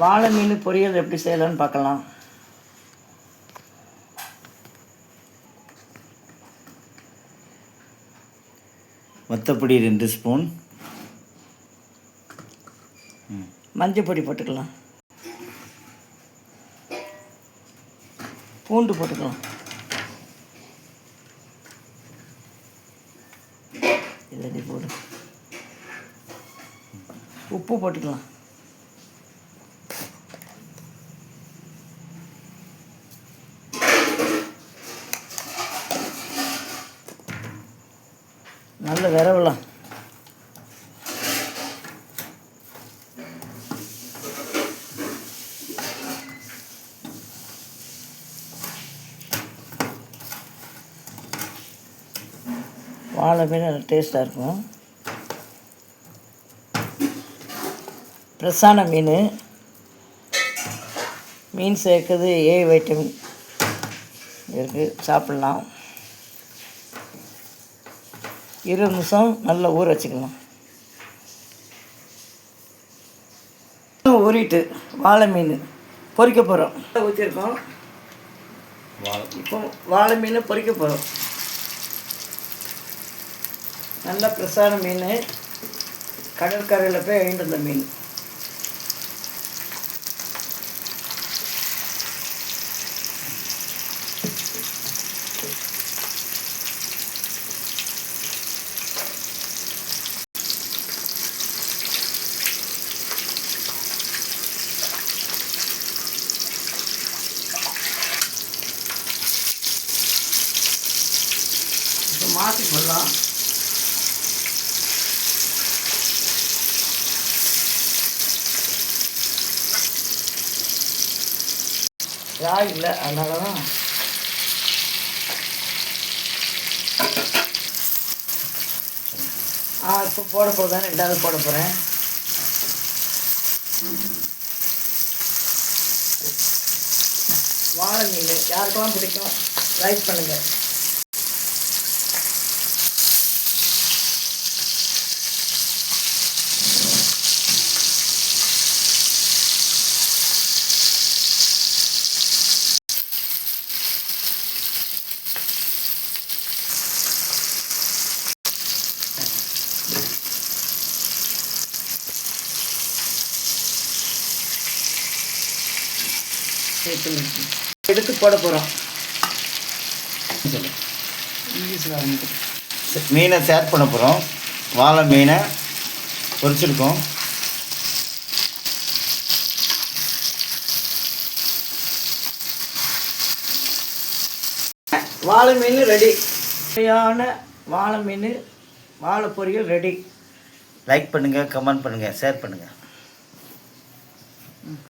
வாழை மீன் பொரியல் எப்படி செய்யலாம்னு பார்க்கலாம். வத்தப்பொடி ரெண்டு ஸ்பூன். மஞ்சள் பொடி போட்டுக்கலாம். பூண்டு போட்டுக்கலாம். இல்லடி போடு. உப்பு போட்டுக்கலாம். நல்ல விரவலாம். வாழை மீன் நல்லா டேஸ்ட்டாக இருக்கும். ஃப்ரெஷ்ஷான மீன். மீன் சேர்க்குறது ஏ வைட்டமின் இருக்குது சாப்பிட்லாம். இருபது நிமிஷம் நல்லா ஊற வச்சுக்கலாம். ஊறிட்டு வாழை மீன் பொரிக்க போகிறோம் ஊற்றிருக்கோம் இப்போ வாழை மீன் பொரிக்க போகிறோம் நல்ல ஃப்ரெஷ்ஷான மீன். கடற்கரையில் போய் வாங்கிட்டு வந்த மீன். மாற்றி போடலாம் ராய் இல்லை அதனால தான். ஆ இப்போ போட போதான் ரெண்டாவது போட போகிறேன் வாழை மீன் யாருக்கெல்லாம் பிடிக்கும் லைக் பண்ணுங்கள் எடுத்து போட போகிறோம் இங்கிலீஷில் மீனை சேட் பண்ண போகிறோம் வாழை மீனை பொரிச்சிருக்கோம். வாழை மீன் ரெடி சுவையான வாழை மீன் வாழை பொரியல் ரெடி லைக் பண்ணுங்கள் கமெண்ட் பண்ணுங்கள் ஷேர் பண்ணுங்கள்